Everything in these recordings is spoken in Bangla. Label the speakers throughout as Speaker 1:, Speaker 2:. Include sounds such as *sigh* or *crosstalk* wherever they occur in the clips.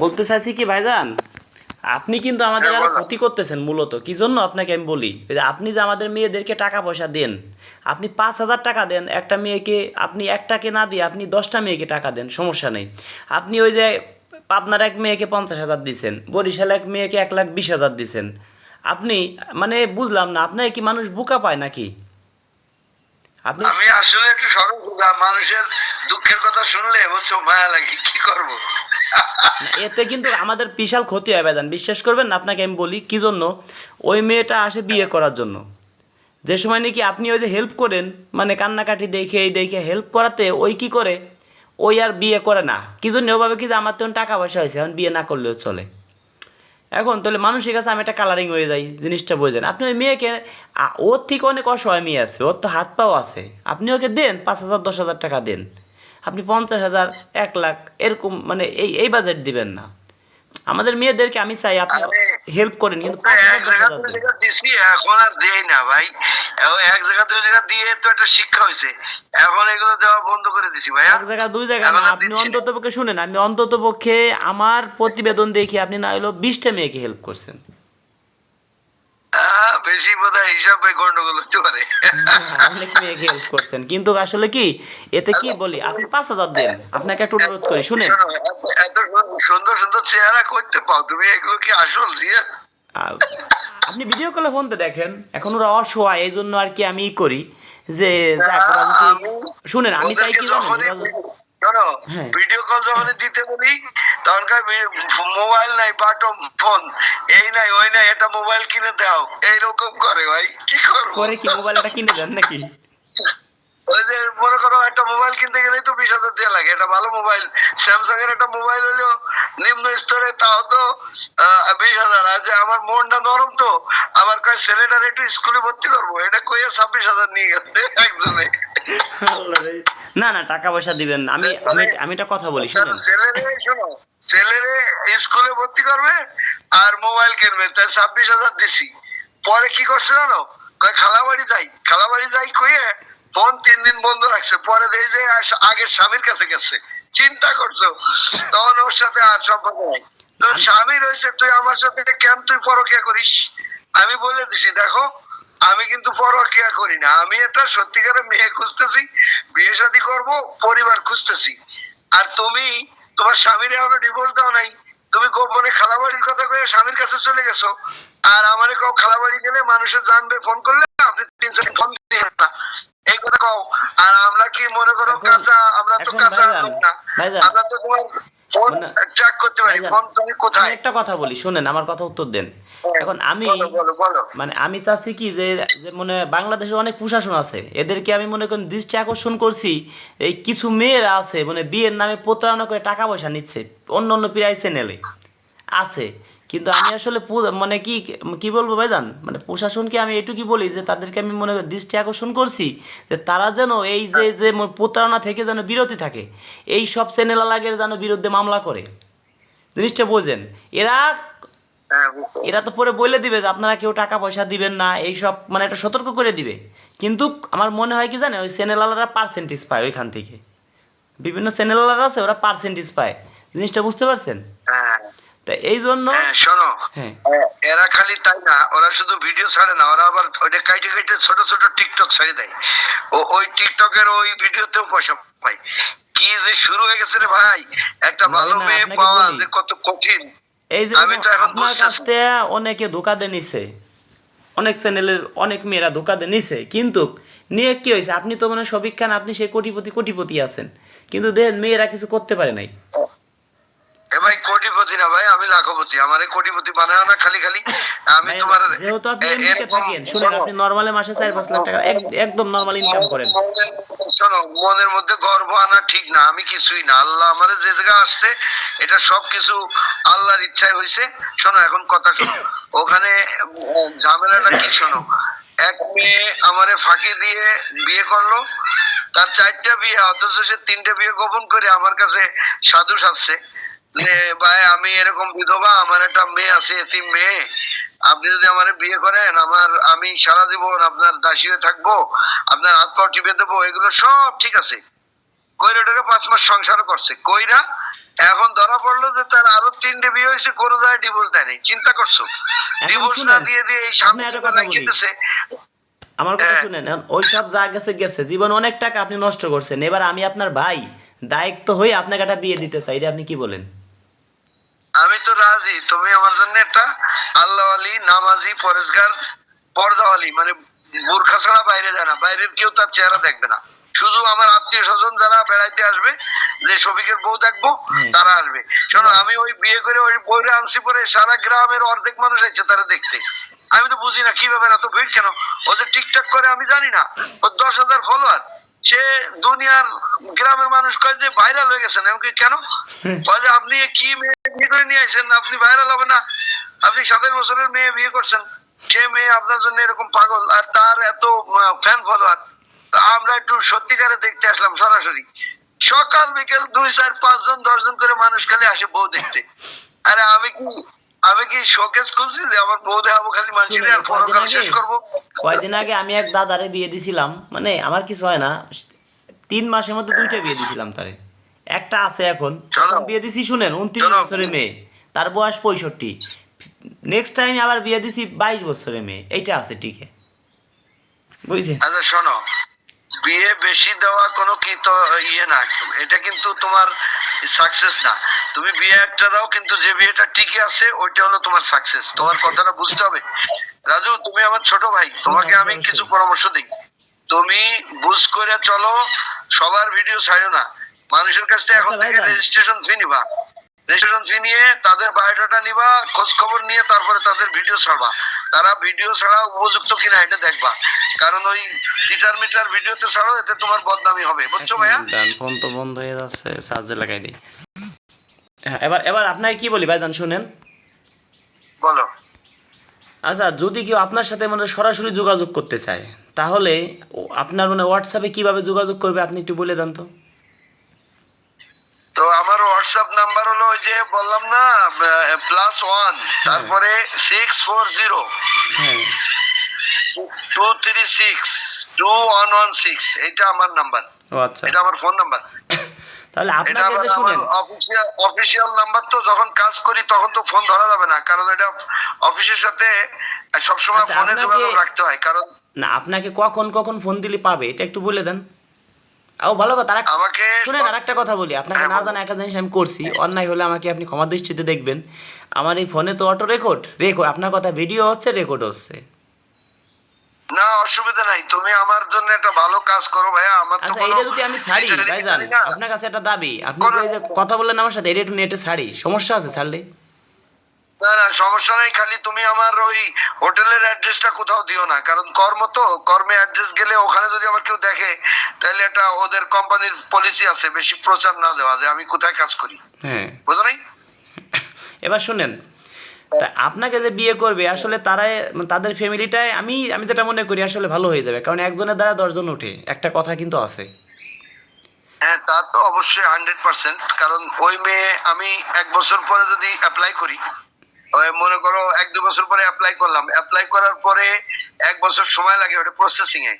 Speaker 1: বলতে চাইছি কি ভাইজান? আপনি কিন্তু আমাদের
Speaker 2: হ্যাঁ, আরও
Speaker 1: ক্ষতি করতেছেন মূলত। কি জন্য আপনাকে আমি বলি? যে আপনি যে আমাদের মেয়েদেরকে টাকা পয়সা দেন আপনি পাঁচ হাজার টাকা দেন একটা মেয়েকে আপনি একটাকে না দিয়ে আপনি দশটা মেয়েকে টাকা দেন সমস্যা নেই। আপনি ওই যে পাবনার এক মেয়েকে পঞ্চাশ হাজার দিছেন বরিশাল এক মেয়েকে এক লাখ বিশ হাজার দিচ্ছেন আপনি মানে বুঝলাম না আপনার কি মানুষ বোকা পায় নাকি? আপনি
Speaker 2: আমি আসলে একটু সরল মানুষের দুঃখের কথা শুনলে বুঝছ মায়া লাগে কি করব?
Speaker 1: এতে কিন্তু আমাদের বিশাল ক্ষতি হয় ভাইজান। বিশ্বাস করবেন না, আপনাকে আমি বলি কি জন্য? ওই মেয়েটা আসে বিয়ে করার জন্য। যে সময় নাকি আপনি ওই যে হেল্প করেন মানে কান্নাকাটি দেখে, এই দেখে হেল্প করাতে, ওই কি করে? ওই আর বিয়ে করে না। কি জন্য? ওভাবে কি যে আমার তো টাকা পয়সা হয়েছে, এখন বিয়ে না করলেও চলে। এখন তাহলে মানুষের কাছে আমি একটা কালারিং হয়ে যাই, জিনিসটা বোঝেন। আপনি ওই মেয়েকে ওর থেকে অনেক অসহায় মেয়ে আছে, ওর তো হাত পাও আছে। আপনি ওকে দেন, পাঁচ হাজার, দশ হাজার টাকা দেন। আপনি পঞ্চাশ হাজার এক লাখ এরকম মানে এই এই বাজেট দিবেন না। আমাদের মেয়েদেরকে আমি চাই আপনি হেল্প করেন কিন্তু
Speaker 2: এক জায়গা দুই জায়গা দিছি এখন আর দেই না ভাই। এক জায়গা দুই জায়গা দিয়ে তো একটা শিক্ষা হয়েছে। এখন এগুলো দেওয়া বন্ধ করে দিছি ভাইয়া।
Speaker 1: এক জায়গা দুই জায়গা না আপনি
Speaker 2: দিচ্ছি
Speaker 1: অন্তত পক্ষে শুনেন আপনি অন্তত পক্ষে আমার প্রতিবেদন দেখি আপনি না হলেও বিশটা মেয়েকে হেল্প করছেন।
Speaker 2: বেশি হিসাবে গন্ডগোল হতে পারে।
Speaker 1: অনেক মেয়েকে হেল্প করছেন? কিন্তু আসলে কি এতে কি বলি আপনি পাঁচ হাজার দেন। আপনাকে একটু অনুরোধ করি শুনেন।
Speaker 2: এত- সুন্দর সুন্দর চেহারা করতে পাও তুমি এগুলো কি আসল
Speaker 1: আপনি ভিডিও কলে ফোনতে দেখেন এখন ওরা অসহায় এই জন্য আর কি আমি করি। যে শুনেন আমি চাই কি জানেন হ্যাঁ।
Speaker 2: ভিডিও কল যখন দিতে বলি তখনকার মোবাইল নাই বাটন ফোন এই নাই ওই নাই এটা মোবাইল কিনে দাও। এইরকম করে ভাই কি করব?
Speaker 1: করে কি মোবাইলটা কিনে দেন নাকি? *laughs*
Speaker 2: ওই যে মনে করো একটা মোবাইল কিনতে গেলেই তো বিশ হাজার দেওয়া লাগে। এটা ভালো মোবাইল স্যামসাং এর একটা মোবাইল হলো নিম্ন স্তরে তাও তো বিশ হাজার। আর যে আমার মনটা নরম তো আবার কয় ছেলেটার একটু স্কুলে ভর্তি করব? এটা কইয়া ছাব্বিশ হাজার নিয়ে গেছে একজনে।
Speaker 1: না না টাকা পয়সা দিবেন আমি আমি আমি একটা কথা বলি শুনেন।
Speaker 2: ছেলেরে শোনো ছেলেরে স্কুলে ভর্তি করবে আর মোবাইল কিনবে। তাই ছাব্বিশ হাজার দিছি। পরে কি করছে জানো? কয় খালাবাড়ি যাই। খালাবাড়ি যাই কইয়ে ফোন তিন দিন বন্ধ রাখছে পরে দেই যে আগের স্বামীর কাছে গেছে। চিন্তা করছ? তখন ওর সাথে আর সম্পর্ক নাই। তোর স্বামী রয়েছে তুই আমার সাথে কেন তুই পরকিয়া করিস? আমি বলে দিছি দেখো আমি কিন্তু পরকিয়া করি না। আমি একটা সত্যিকারের মেয়ে খুঁজতেছি বিয়ে শাদী করব পরিবার খুঁজতেছি। আর তুমি তোমার স্বামীর এখনও ডিভোর্স দাও নাই। তুমি গোপনে খালাবাড়ির কথা কয়ে স্বামীর কাছে চলে গেছো। আর আমারে কও খালাবাড়ি গেলে মানুষে জানবে ফোন করলে আপনি তিন চার ফোন দিয়ে না এই কথা কও। আর আমরা কি মনে করো কাঁচা? আমরা তো কাঁচা লোক না। আমরা তো তোমার ফোন
Speaker 1: মানে-
Speaker 2: ট্র্যাক করতে পারি। ফোন তুমি
Speaker 1: আমি
Speaker 2: কোথায়
Speaker 1: একটা কথা বলি শুনেন আমার কথা উত্তর দেন। এখন আমি মানে আমি চাচ্ছি কি যে মনে হয় বাংলাদেশে অনেক প্রশাসন আছে। এদেরকে আমি মনে করেন দৃষ্টি আকর্ষণ করছি এই কিছু মেয়েরা আছে মানে বিয়ের নামে প্রতারণা করে টাকা পয়সা নিচ্ছে অন্য অন্য প্রায় চ্যানেলে আছে। কিন্তু আমি আসলে মানে কি কি বলব ভাইজান? মানে প্রশাসনকে আমি এটুকুই বলি যে তাদেরকে আমি মনে করি দৃষ্টি আকর্ষণ করছি যে তারা যেন এই যে যে প্রতারণা থেকে যেন বিরতি থাকে এই সব চ্যানেল লাগের যেন বিরুদ্ধে মামলা করে। জিনিসটা বোঝেন। এরা
Speaker 2: হ্যাঁ
Speaker 1: এরা তো পরে বলে দিবে যে আপনারা কেউ টাকা পয়সা দিবেন না এই সব মানে একটা সতর্ক করে দিবে। কিন্তু আমার মনে হয় কি জানে ওই চ্যানেলওয়ালারা পার্সেন্টেজ পায় ওইখান থেকে। বিভিন্ন চ্যানেলওয়ালারা আছে ওরা পার্সেন্টেজ পায়। জিনিসটা বুঝতে পারছেন?
Speaker 2: হ্যাঁ
Speaker 1: তা এই জন্য
Speaker 2: হ্যাঁ শোনো।
Speaker 1: হ্যাঁ।
Speaker 2: এরা খালি তাই না ওরা শুধু ভিডিও ছাড়ে না ওরা আবার ওইটা কাইটে কাইটে ছোট ছোট টিকটক ছেড়ে দেয়। ও ওই টিকটকের ওই ভিডিওতেও পয়সা পায়। কি যে শুরু হয়ে গেছে রে ভাই একটা ভালো মেয়ে পাওয়া যে কত কঠিন।
Speaker 1: এই যে আপনার কাছ থেকে অনেকে ধোকা দিয়ে নিছে। অনেক চ্যানেলের অনেক মেয়েরা ধোকা দিয়ে নিছে। কিন্তু নিয়ে কি হয়েছে? আপনি তো মানে সবিক খান আপনি সেই কোটিপতি কোটিপতি আছেন। কিন্তু দেখেন মেয়েরা কিছু করতে পারে নাই।
Speaker 2: এ ভাই কোটিপতি না ভাই আমি লাখপতি। আমার কোটিপতি বানায় না খালি খালি। আমি তোমার
Speaker 1: যেহেতু আপনি এমনিতে থাকেন শুনেন আপনি নর্মালে মাসে চার পাঁচ লাখ টাকা একদম নর্মাল ইনকাম করেন।
Speaker 2: শোনো মনের মধ্যে গর্ব আনা ঠিক না আমি কিছুই না। আল্লাহ আমার যে জায়গা আসছে এটা সব কিছু আল্লাহর ইচ্ছায় হয়েছে শোনো এখন কথা শোনো। ওখানে ঝামেলাটা কি শোনো? এক মেয়ে আমারে ফাঁকি দিয়ে বিয়ে করল। তার চারটা বিয়ে অথচ সে তিনটে বিয়ে গোপন করে আমার কাছে সাধু সাজছে যে ভাই আমি এরকম বিধবা আমার একটা মেয়ে আছে এতিম মেয়ে। আপনি যদি আমার বিয়ে করেন আমার আমি সারা জীবন আপনার দাসী হয়ে থাকব আপনার হাত পা টিপে দেবো এগুলো সব ঠিক আছে। পাঁচ মাস সংসার করছে। কইরা এখন ধরা পড়ল যে তার আরও তিনটে বিয়ে হয়েছে কোনো জায়গায় ডিভোর্স দেয়নি। চিন্তা করছ? ডিভোর্স না দিয়ে দিয়ে এই সামনে
Speaker 1: আমার কথা
Speaker 2: হ্যাঁ।
Speaker 1: শুনেন ওই সব যা গেছে গেছে। জীবন অনেক টাকা আপনি নষ্ট করছেন। এবার আমি আপনার ভাই দায়িত্ব হয়ে আপনাকে একটা বিয়ে দিতে চাই এটা আপনি কি বলেন?
Speaker 2: আমি তো রাজি তুমি আমার জন্য একটা আল্লাহ আলী নামাজি পরেশগার পর্দাওয়ালি মানে বোরখা ছাড়া বাইরে যায় না বাইরের কেউ তার চেহারা দেখবে না। শুধু আমার আত্মীয় স্বজন যারা বেড়াইতে আসবে যে শফিকের বউ দেখব তারা আসবে। শোনো আমি ওই বিয়ে করে ওই বইরে আনছি পরে সারা গ্রামের অর্ধেক মানুষ আছে তারা দেখতে। আমি তো বুঝি না কি ব্যাপার এত ভিড় কেন? ওদের টিকটক করে আমি জানি না। ওর দশ হাজার ফলোয়ার সে দুনিয়ার গ্রামের মানুষ কয় যে ভাইরাল হয়ে গেছেন এমনকি কেন? কয় যে আপনি কি বিয়ে করে নিয়ে আসেন আপনি ভাইরাল হবে না। আপনি সাতাশ বছরের মেয়ে বিয়ে করছেন সে মেয়ে আপনার জন্য এরকম পাগল আর তার এত ফ্যান ফলোয়ার আমরা একটু সত্যিকারে দেখতে আসলাম সরাসরি। সকাল বিকেল দুই চার পাঁচ জন দশ জন করে মানুষ খালি আসে বউ দেখতে। আরে আমি কি আমি কি শোকেস খুলছি যে আমার বউ দেখাবো খালি মানুষের আর পরকাল শেষ করব?
Speaker 1: কয়দিন আগে আমি এক দাদারে বিয়ে দিছিলাম মানে আমার কিছু হয় না তিন মাসের মধ্যে দুইটা বিয়ে দিছিলাম তারে। একটা আছে এখন। বিয়ে দিছি শুনেন উনত্রিশ বছরের মেয়ে। তার বয়স পঁয়ষট্টি। নেক্সট টাইম আবার বিয়ে দিছি বাইশ বছরের মেয়ে। এইটা আছে টিকে
Speaker 2: আচ্ছা শোনো। বিয়ে বেশি দেওয়া কোনো ইয়ে না এটা কিন্তু তোমার সাকসেস না। তুমি বিয়ে একটা দাও কিন্তু যে বিয়েটা টিকে আছে ওইটা হলো তোমার সাকসেস তোমার কথাটা বুঝতে হবে। রাজু তুমি আমার ছোট ভাই। তোমাকে আমি কিছু পরামর্শ দিই। তুমি বুঝ করে চলো সবার ভিডিও ছাড়ো না। মানুষের কাছ থেকে এখন
Speaker 1: আচ্ছা,
Speaker 2: থেকে রেজিস্ট্রেশন ফি নিবা। রেজিস্ট্রেশন ফি নিয়ে তাদের বায়োডাটা নিবা খোঁজ খবর নিয়ে তারপরে তাদের ভিডিও ছাড়বা। তারা ভিডিও ছাড়া উপযুক্ত কিনা এটা দেখবা। কারণ ওই সিটার মিটার ভিডিওতে ছাড়ো এতে তোমার বদনামি হবে। বুঝছ ভাইয়া?
Speaker 1: ফোন তো বন্ধ হয়ে যাচ্ছে চার্জে লাগাই দিই। হ্যাঁ এবার এবার আপনাকে কি বলি ভাইজান শুনেন।
Speaker 2: বলো।
Speaker 1: আচ্ছা যদি কেউ আপনার সাথে মানে সরাসরি যোগাযোগ করতে চায় তাহলে আপনার মানে হোয়াটসঅ্যাপে কীভাবে যোগাযোগ করবে আপনি একটু বলে দেন তো।
Speaker 2: তো আমার হোয়াটসঅ্যাপ নাম্বার হলো ওই যে বললাম না প্লাস ওয়ান তারপরে সিক্স ফোর জিরো
Speaker 1: হ্যাঁ।
Speaker 2: Two three six two one one six এটা আমার নাম্বার
Speaker 1: ও আচ্ছা।
Speaker 2: এটা আমার ফোন নাম্বার *laughs*
Speaker 1: তাহলে আপনাকে যে শুনেন।
Speaker 2: অফিসিয়াল অফিসিয়াল নাম্বার তো যখন কাজ করি তখন তো ফোন ধরা যাবে না কারণ এটা অফিসের সাথে সবসময়
Speaker 1: আচ্ছা,
Speaker 2: ফোনে যোগাযোগ রাখতে হয় কারণ
Speaker 1: না আপনাকে কখন কখন ফোন দিলে পাবে এটা একটু বলে দেন। ও ভালো কথা
Speaker 2: আমাকে
Speaker 1: শুনেন আর একটা কথা বলি। আপনাকে
Speaker 2: হ্যাঁ,
Speaker 1: না জানা একটা জিনিস আমি করছি। অন্যায় হলে আমাকে আপনি ক্ষমা দৃষ্টিতে দেখবেন। আমার এই ফোনে তো অটো রেকর্ড রেকর্ড আপনার কথা ভিডিও হচ্ছে রেকর্ড হচ্ছে।
Speaker 2: না অসুবিধা নাই। তুমি আমার জন্য একটা ভালো কাজ করো ভাইয়া। আমার তো
Speaker 1: আচ্ছা এটা যদি আমি ছাড়ি ভাইজান আপনার কাছে একটা দাবি। আপনি কথা বললেন আমার সাথে এটা একটু নেটে ছাড়ি। সমস্যা আছে ছাড়লে?
Speaker 2: না না সমস্যা নাই খালি তুমি আমার ওই হোটেলের অ্যাড্রেসটা কোথাও দিও না কারণ কর্ম তো কর্মে অ্যাড্রেস গেলে ওখানে যদি আমার কেউ দেখে তাহলে এটা ওদের কোম্পানির পলিসি আছে বেশি প্রচার না দেওয়া যে আমি কোথায় কাজ করি।
Speaker 1: হ্যাঁ।
Speaker 2: বুঝো নাই?
Speaker 1: এবার শুনেন তা আপনাকে যে বিয়ে করবে আসলে তারাই তাদের ফ্যামিলিটাই আমি আমি যেটা মনে করি আসলে ভালো হয়ে যাবে কারণ একজনের দ্বারা দশজন ওঠে একটা কথা কিন্তু আছে।
Speaker 2: হ্যাঁ তা তো অবশ্যই হান্ড্রেড পার্সেন্ট কারণ ওই মেয়ে আমি এক বছর পরে যদি অ্যাপ্লাই করি মনে করো এক দু বছর পরে অ্যাপ্লাই করলাম। অ্যাপ্লাই করার পরে এক বছর সময় লাগে ওটা প্রসেসিং এ।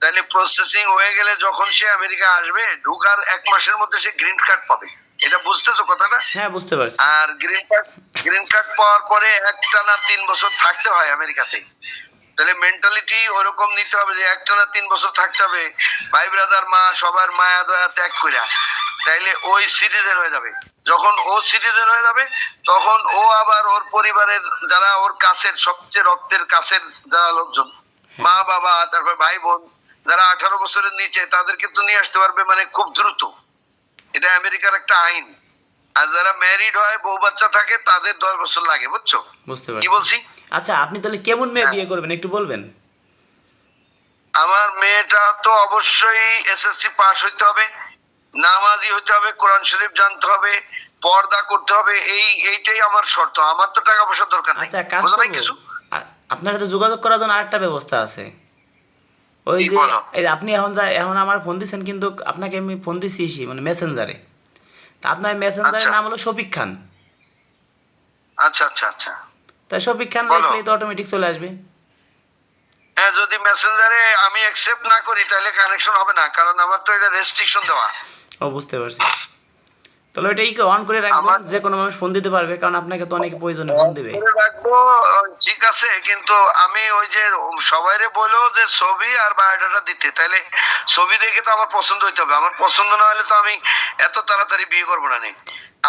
Speaker 2: তাহলে প্রসেসিং হয়ে গেলে যখন সে আমেরিকা আসবে ঢুকার এক মাসের মধ্যে সে গ্রিন কার্ড পাবে। এটা বুঝতেছো কথাটা?
Speaker 1: হ্যাঁ বুঝতে পারছি।
Speaker 2: আর গ্রিন কার্ড গ্রিন কার্ড পাওয়ার পরে একটা না তিন বছর থাকতে হয় আমেরিকাতে। তাহলে মেন্টালিটি ওরকম নিতে হবে যে একটা না তিন বছর থাকতে হবে। ভাই ব্রাদার মা সবার মায়া দয়া ত্যাগ কইরা। তাইলে ওই সিটিজেন হয়ে যাবে। যখন ও সিটিজেন হয়ে যাবে তখন ও আবার ওর পরিবারের যারা ওর কাছের সবচেয়ে রক্তের কাছের যারা লোকজন মা বাবা তারপর ভাই বোন যারা আঠারো বছরের নিচে তাদেরকে তো নিয়ে আসতে পারবে মানে খুব দ্রুত। এটা আমেরিকার একটা আইন। আর যারা ম্যারিড হয় বউ বাচ্চা থাকে তাদের দশ বছর লাগে বুঝছ?
Speaker 1: বুঝতে
Speaker 2: কি বলছি?
Speaker 1: আচ্ছা আপনি তাহলে কেমন মেয়ে বিয়ে করবেন? একটু বলবেন।
Speaker 2: আমার মেয়েটা তো অবশ্যই এসএসসি পাস হইতে হবে। নামাজি হইতে হবে কোরআন শরীফ জানতে হবে পর্দা করতে হবে এই এইটাই আমার শর্ত। আমার তো টাকা পয়সার দরকার নেই।
Speaker 1: আচ্ছা কাজ
Speaker 2: কিছু?
Speaker 1: আপনার সাথে যোগাযোগ করার জন্য আরেকটা ব্যবস্থা আছে। ওই যে আপনি এখন যা এখন আমার ফোন দিচ্ছেন কিন্তু আপনাকে আমি ফোন দিচ্ছি ইসি, মানে মেসেঞ্জারে তা আপনার মেসেঞ্জারের
Speaker 2: আচ্ছা।
Speaker 1: নাম হলো শফিক খান।
Speaker 2: আচ্ছা আচ্ছা আচ্ছা।
Speaker 1: তাই শফিক খান লিখলেই তো অটোমেটিক চলে আসবে।
Speaker 2: হ্যাঁ যদি মেসেঞ্জারে আমি অ্যাকসেপ্ট না করি তাহলে কানেকশন হবে না কারণ আমার তো এটা রেস্ট্রিকশন দেওয়া।
Speaker 1: ও বুঝতে পারছি। তাহলে ওইটা কি অন করে রাখবেন যে কোনো মানুষ ফোন দিতে পারবে কারণ আপনাকে তো অনেকে প্রয়োজনে ফোন দিবে।
Speaker 2: ঠিক আছে কিন্তু আমি ওই যে সবাইরে বলো যে ছবি আর বায়োডাটা দিতে তাহলে ছবি দেখে তো আমার পছন্দ হইতে হবে। আমার পছন্দ না হলে তো আমি এত তাড়াতাড়ি বিয়ে করব না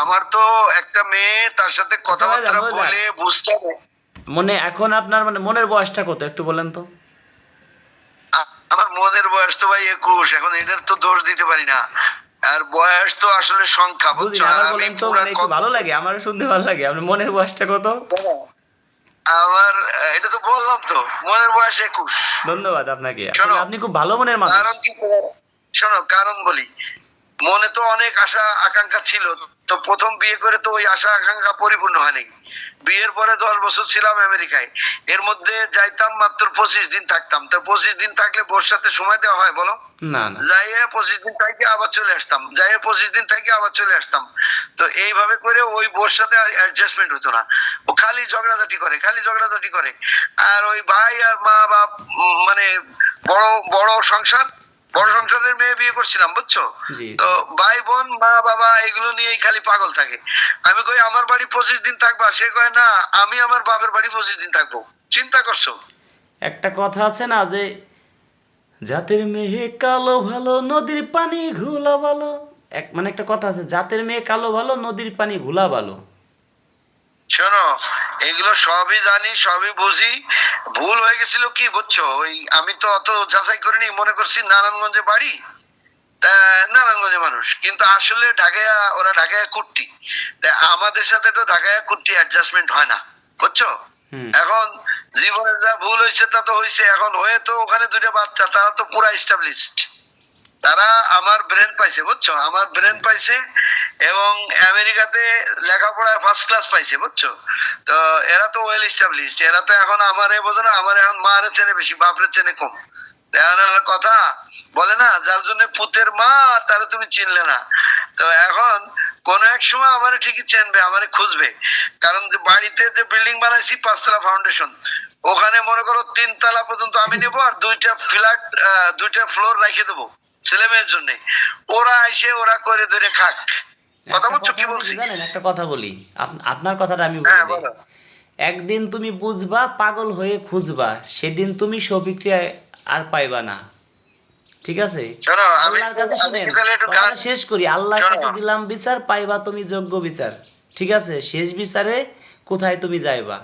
Speaker 2: আমার তো একটা মেয়ে তার সাথে কথাবার্তা বলে বুঝতে হবে।
Speaker 1: মনে এখন আপনার মানে মনের বয়সটা কত একটু বলেন তো।
Speaker 2: আমার মনের বয়স তো ভাই একুশ এখন এটার তো দোষ দিতে পারি না। আর বয়স তো আসলে সংখ্যা
Speaker 1: বুঝি
Speaker 2: বুঝছ?
Speaker 1: আমার বলেন তো মানে একটু ভালো লাগে আমার শুনতে ভালো লাগে। আপনার মনের বয়সটা কত?
Speaker 2: আমার এটা তো বললাম তো মনের বয়স একুশ।
Speaker 1: ধন্যবাদ আপনাকে। আপনি খুব ভালো মনের মানুষ।
Speaker 2: কারণ কি শোনো কারণ বলি মনে তো অনেক আশা আকাঙ্ক্ষা ছিল। তো প্রথম বিয়ে করে তো ওই আশা আকাঙ্ক্ষা পরিপূর্ণ হয়নি। বিয়ের পরে দশ বছর ছিলাম আমেরিকায়। এর মধ্যে যাইতাম মাত্র পঁচিশ দিন থাকতাম। তো পঁচিশ দিন থাকলে বোর সাথে সময় দেওয়া হয় বলো? যাইয়ে পঁচিশ দিন থেকে আবার চলে আসতাম। যাইয়ে পঁচিশ দিন থেকে আবার চলে আসতাম। তো এইভাবে করে ওই বোর সাথে অ্যাডজাস্টমেন্ট হতো না। ও খালি ঝগড়াঝাটি করে খালি ঝগড়াঝাটি করে। আর ওই ভাই আর মা বাপ মানে বড় বড় সংসার বড় মেয়ে বিয়ে করছিলাম বুঝছ? তো ভাই বোন মা বাবা এগুলো নিয়েই খালি পাগল থাকে। আমি কই আমার বাড়ি পঁচিশ দিন থাকবা? সে কয় না আমি আমার বাপের বাড়ি পঁচিশ দিন থাকব। চিন্তা করছ?
Speaker 1: একটা কথা আছে না যে জাতের মেয়ে কালো ভালো নদীর পানি ঘোলা ভালো। এক মানে একটা কথা আছে জাতের মেয়ে কালো ভালো নদীর পানি ঘোলা ভালো।
Speaker 2: শোনো এগুলো সবই জানি সবই বুঝি। ভুল হয়ে গেছিল কি বুঝছ? ওই আমি তো অত যাচাই করিনি মনে করছি নারায়ণগঞ্জে বাড়ি। তা নারায়ণগঞ্জে মানুষ। কিন্তু আসলে ঢাকায় ওরা ঢাকায় কুট্টি। তা আমাদের সাথে তো ঢাকায় কুট্টি অ্যাডজাস্টমেন্ট হয় না। বুঝছ? এখন জীবনে যা ভুল হয়েছে তা তো হয়েছে। এখন হয়ে তো ওখানে দুটো বাচ্চা তারা তো পুরা এস্টাবলিশড তারা আমার ব্রেন পাইছে বুঝছ? আমার ব্রেন পাইছে এবং আমেরিকাতে লেখাপড়ায় ফার্স্ট ক্লাস পাইছে বুঝছ? তো এরা তো ওয়েল এস্টাবলিশড এরা তো এখন আমার এ বোঝো না আমার এখন মারে চেনে বেশি বাপরে চেনে কম। হলো কথা বলে না যার জন্য পুতের মা তারা তুমি চিনলে না। তো এখন কোন এক সময় আমার ঠিকই চেনবে আমার খুঁজবে। কারণ যে বাড়িতে যে বিল্ডিং বানাইছি পাঁচতলা ফাউন্ডেশন ওখানে মনে করো তিন তলা পর্যন্ত আমি নেব আর দুইটা ফ্ল্যাট দুইটা ফ্লোর রেখে দেবো। ছেলে মেয়ের জন্য। ওরা এসে ওরা করে ধরে খাক। কথা বলছো কি বলছি?
Speaker 1: জানেন একটা কথা বলি। আপনার কথাটা আমি
Speaker 2: হ্যাঁ
Speaker 1: বলি। একদিন তুমি বুঝবা পাগল হয়ে খুঁজবা সেদিন তুমি সবিক্রিয়া আর পাইবা না। ঠিক আছে? আল্লাহর কাছে শুনেন শেষ করি। আল্লাহর কাছে দিলাম বিচার পাইবা তুমি যোগ্য বিচার। ঠিক আছে? শেষ বিচারে কোথায় তুমি যাইবা?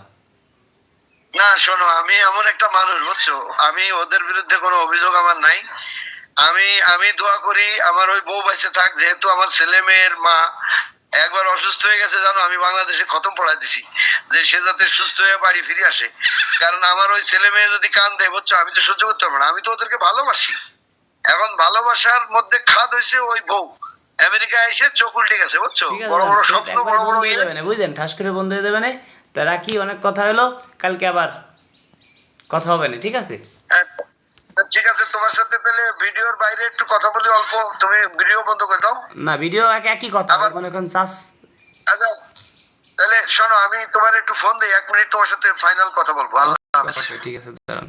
Speaker 2: না শোনো আমি এমন একটা মানুষ বুঝছ? আমি ওদের বিরুদ্ধে কোনো অভিযোগ আমার নাই। আমি আমি দোয়া করি আমার ওই বউ বেঁচে থাক যেহেতু আমার ছেলে মেয়ের মা একবার অসুস্থ হয়ে গেছে জানো আমি বাংলাদেশে খতম পড়াই দিছি যে সে যাতে সুস্থ হয়ে বাড়ি ফিরে আসে। কারণ আমার ওই ছেলে মেয়ে যদি কান দেয় বুঝছ আমি তো সহ্য করতে পারব না আমি তো ওদেরকে ভালোবাসি। এখন ভালোবাসার মধ্যে খাদ হয়েছে ওই বউ। আমেরিকায় এসে চোখ উল্টে গেছে বুঝছ? বড় বড় স্বপ্ন বড় বড় ইয়ে।
Speaker 1: বুঝলেন? ঠাস করে বন্ধ হয়ে যাবে না। তা রাখি অনেক কথা হলো কালকে আবার কথা হবে না ঠিক আছে?
Speaker 2: ঠিক আছে তোমার সাথে তাহলে ভিডিওর বাইরে একটু কথা বলি অল্প তুমি ভিডিও বন্ধ করে দাও।
Speaker 1: না ভিডিও এক একই কথা মনে করেন চাষ
Speaker 2: আচ্ছা তাহলে শোনো আমি তোমার একটু ফোন দিই এক মিনিট তোমার সাথে ফাইনাল কথা বলব। আল্লাহ হাফেজ।
Speaker 1: ঠিক আছে দাঁড়ান।